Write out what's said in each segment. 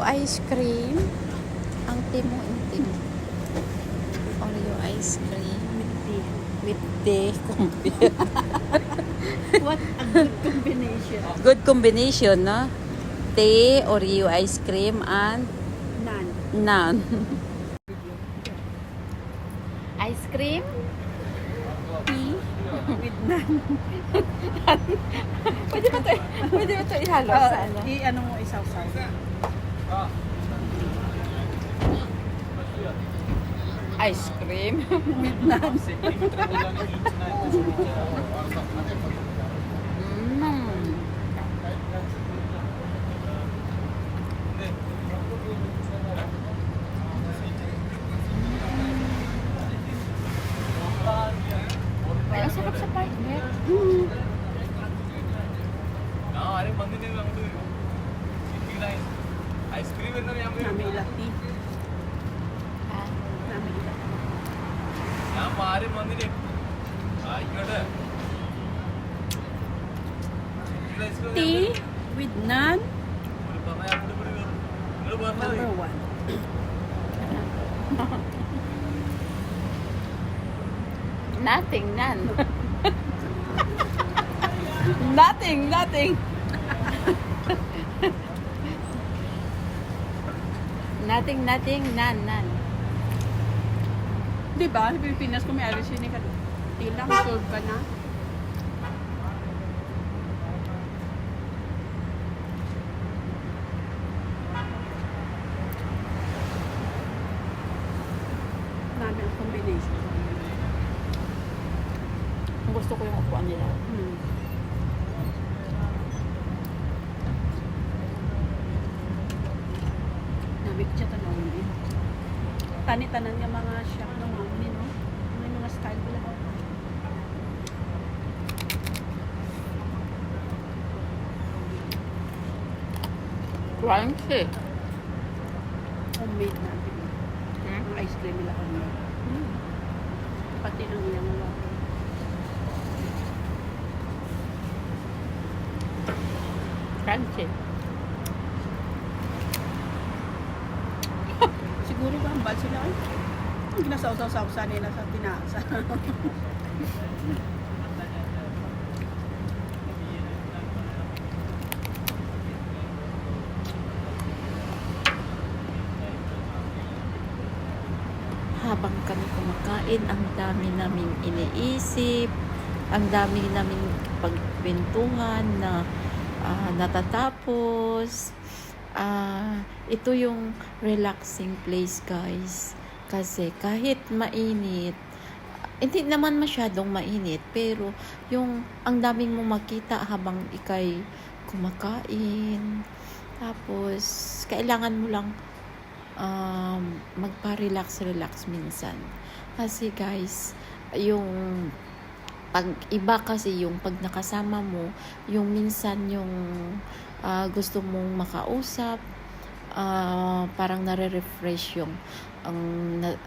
Oreo ice cream. Ang timo intim. Oreo ice cream. With tea. With What a good combination. Good combination, no? Tea, Oreo ice cream, and None. naan. ice cream? Tea with none. Pwede ba ito, pwede ba ito ihalo sa ano? Uh, i-ano mo isaw-saw. Ice cream? With none. ആരും വന്നിട്ട് ആയിക്കോട്ടെ Tea with none. നിങ്ങൾ പറഞ്ഞത് Number one. Nothing, none. nothing, nothing. nothing, nothing, none, none. Di ba? Sa Pilipinas kung may yun, ikaw. Tea lang, solve ka na. Namin ang combination. Gusto ko yung upuan nila. Hmm. Nabi ko siya tanong din. Tani-tanan nga mga shop ng mga ni, no? May mga style ko lang. Crunchy. Homemade natin. Hmm? Ang ice cream nila homemade. Hmm. Pati ang iyang mga Crunchy. Siguro ba ang bal sila? Ang ginasaw-saw-sa nila sa tinasa. habang kami kumakain, ang dami naming iniisip, ang dami naming pagkwentuhan na ah, natatapos. Ah, ito yung relaxing place, guys. Kasi kahit mainit, hindi naman masyadong mainit, pero yung ang daming mo makita habang ikay kumakain. Tapos, kailangan mo lang um, magpa-relax-relax minsan. Kasi guys, yung pag iba kasi yung pag nakasama mo, yung minsan yung ah, gusto mong makausap, ah, parang nare-refresh yung ang na-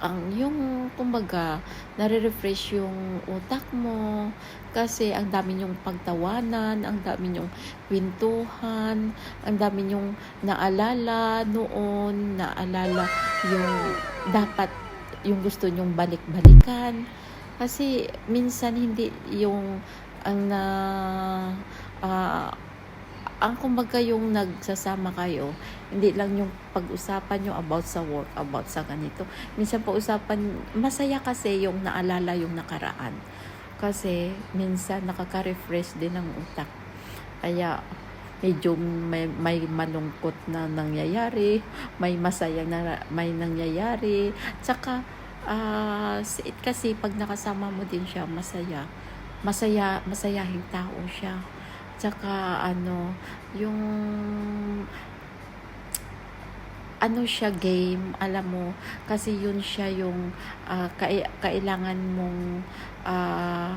ang yung kumbaga nare-refresh yung utak mo kasi ang dami yung pagtawanan, ang dami yung kwentuhan, ang dami yung naalala noon, naalala yung dapat yung gusto nyong balik-balikan. Kasi minsan hindi yung ang na ah, ang kumbaga yung nagsasama kayo, hindi lang yung pag-usapan nyo about sa work, about sa ganito. Minsan pag-usapan, masaya kasi yung naalala yung nakaraan. Kasi minsan nakaka-refresh din ng utak. Kaya medyo may, may malungkot na nangyayari, may masaya na may nangyayari. Tsaka si- kasi pag nakasama mo din siya, masaya. Masaya, masayahing tao siya. Tsaka ano, yung ano siya game, alam mo, kasi yun siya yung ah, kai- kailangan mong ah,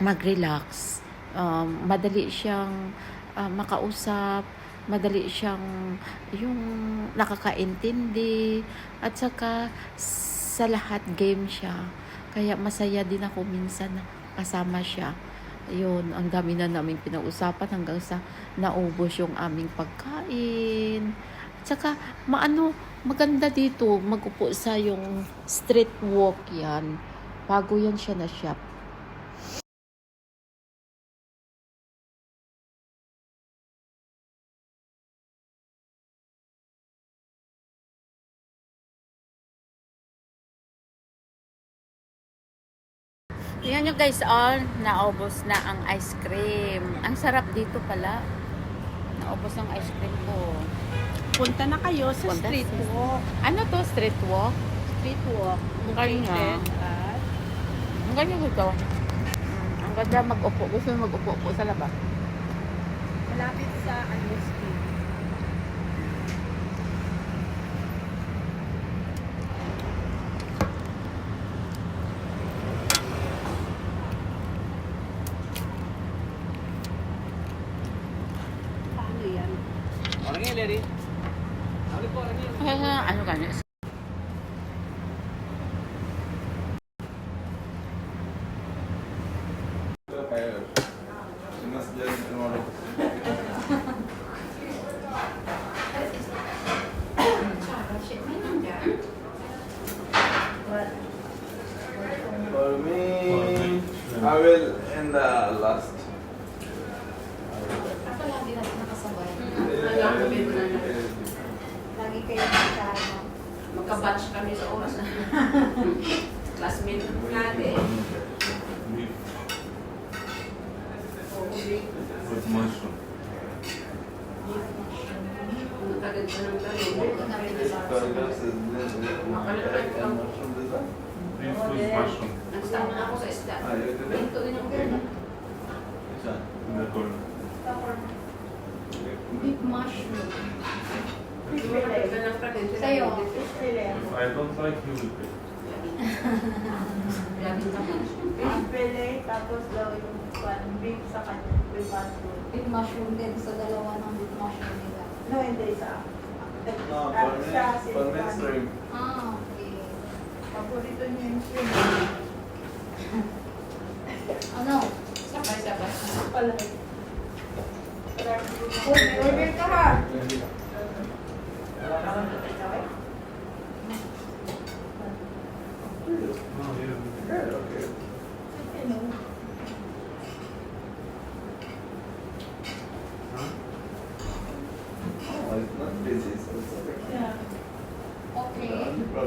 mag-relax. Um, madali siyang ah, makausap, madali siyang yung nakakaintindi, at saka sa lahat game siya. Kaya masaya din ako minsan kasama siya. Ayun, ang dami na naming pinag-usapan hanggang sa naubos yung aming pagkain. Tsaka, maano, maganda dito, magupo sa yung street walk yan. Bago yan siya na shop. Yan nyo guys, all naubos na ang ice cream. Ang sarap dito pala. Naubos ang ice cream ko. Punta na kayo sa Punta street sa- walk. Ano to? Street walk? Street walk. Ang galing nga. Located at Ang ganda dito. Ang ganda mag-upo. Gusto mag-upo po sa labas. malapit sa. Paano Lagi kayo magkano. Magka-batch kami sa oras. Classmate natin. With mushroom. Nagkagad ko ng. Beef with mushroom na ako sa isda. Ah, you did it? Ito din ang gano'n. Which one? in the corner. Big mushroom. If I don't like, you will pick. Pele, tapos daw yung pan, beef sa kanya, with mushroom. Big mushroom din sa dalawa ng big mushroom nila. No, hindi sa No, Ah, for me, for shrimp. Ah, okay. Paborito niya yung shrimp. Ano? Sabay-sabay. Pala. Uy, may order ka ha. No,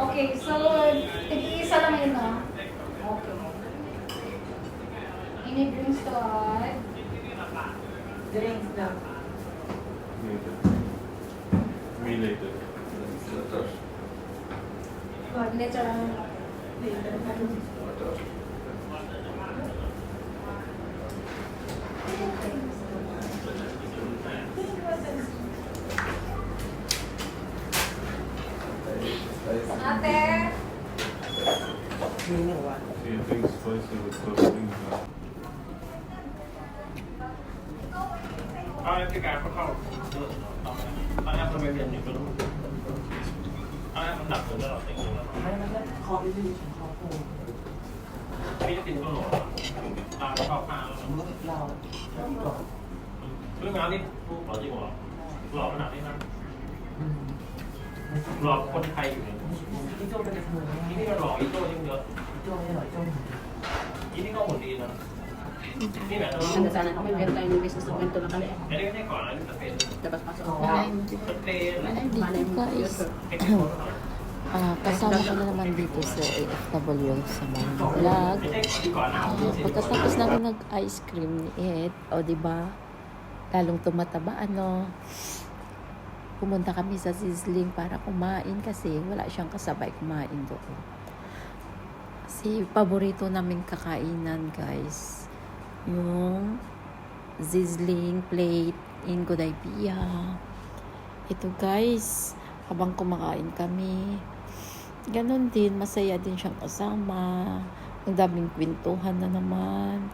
Okay, so, tig-isa lang yun no? Okay. Ini drinks to add. Drinks daw. Later. Me later. That's water. Hindi, Later. ชื่อนี่หรอวะ See, it things spicy with those things. Now. ราเรื่องงานนี่ผู้หล่อจริงหรอหล่อขนาดนี้นะหล่อคนไทยอยู่เนี่ยที่โจ้เป็นที่นี่ก็หล่ออีโจ้ยิ่งเยอะโจ้ไม่หล่อโจ้ยี่นี่ก็หุ่นดีนะนี่แบบเรา Ganda sana kami meron tayong business na kwento lang kami. ไม่ได้ไม่ก่อนนะนี่จะเป็น Labas-pasok. สเตย์ Ay, dito guys. เทคนิค Ah, kasama ko na naman dito sa AFW sa mga vlog. ไม่ใช่ก่อนหน้า Ah, pagkatapos namin nag-ice cream ni Ed, o di ba? Lalong tumataba ano. Pumunta kami sa Sizzling para kumain kasi wala siyang kasabay kumain doon. Kasi paborito naming kakainan guys. Yung sizzling plate in Godaipia. Ito guys, habang kumakain kami, ganun din, masaya din siyang kasama. Ang daming kwentuhan na naman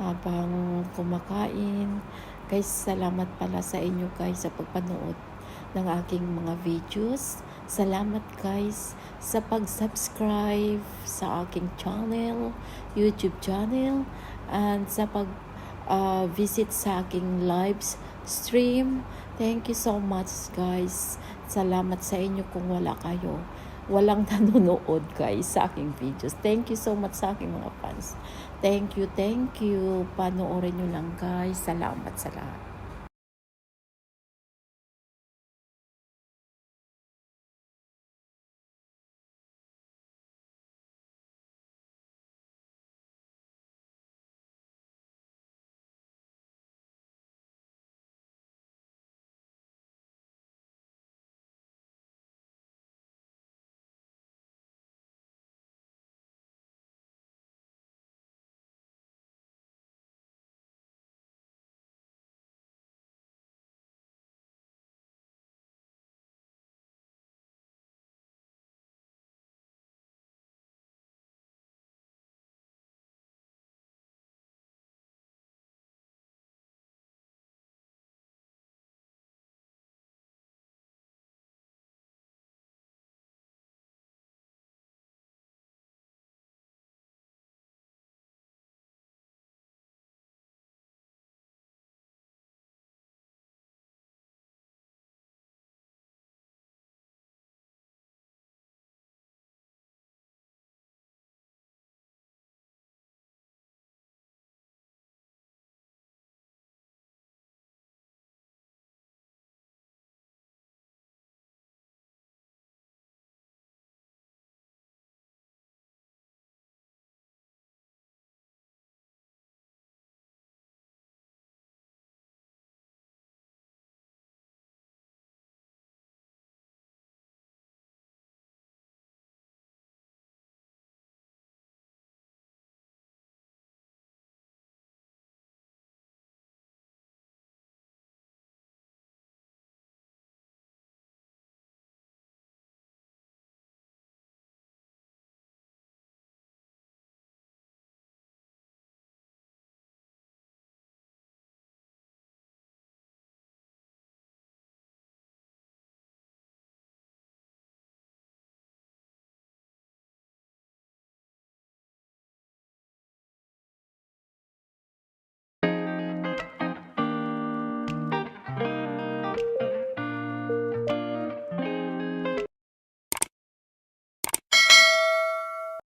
habang kumakain. Guys, salamat pala sa inyo guys sa pagpanood ng aking mga videos. Salamat guys sa pag-subscribe sa aking channel, YouTube channel, and sa pag uh, visit sa aking live stream. Thank you so much guys. Salamat sa inyo kung wala kayo. Walang nanonood guys sa aking videos. Thank you so much sa aking mga fans. Thank you, thank you. Panoorin nyo lang guys. Salamat sa lahat.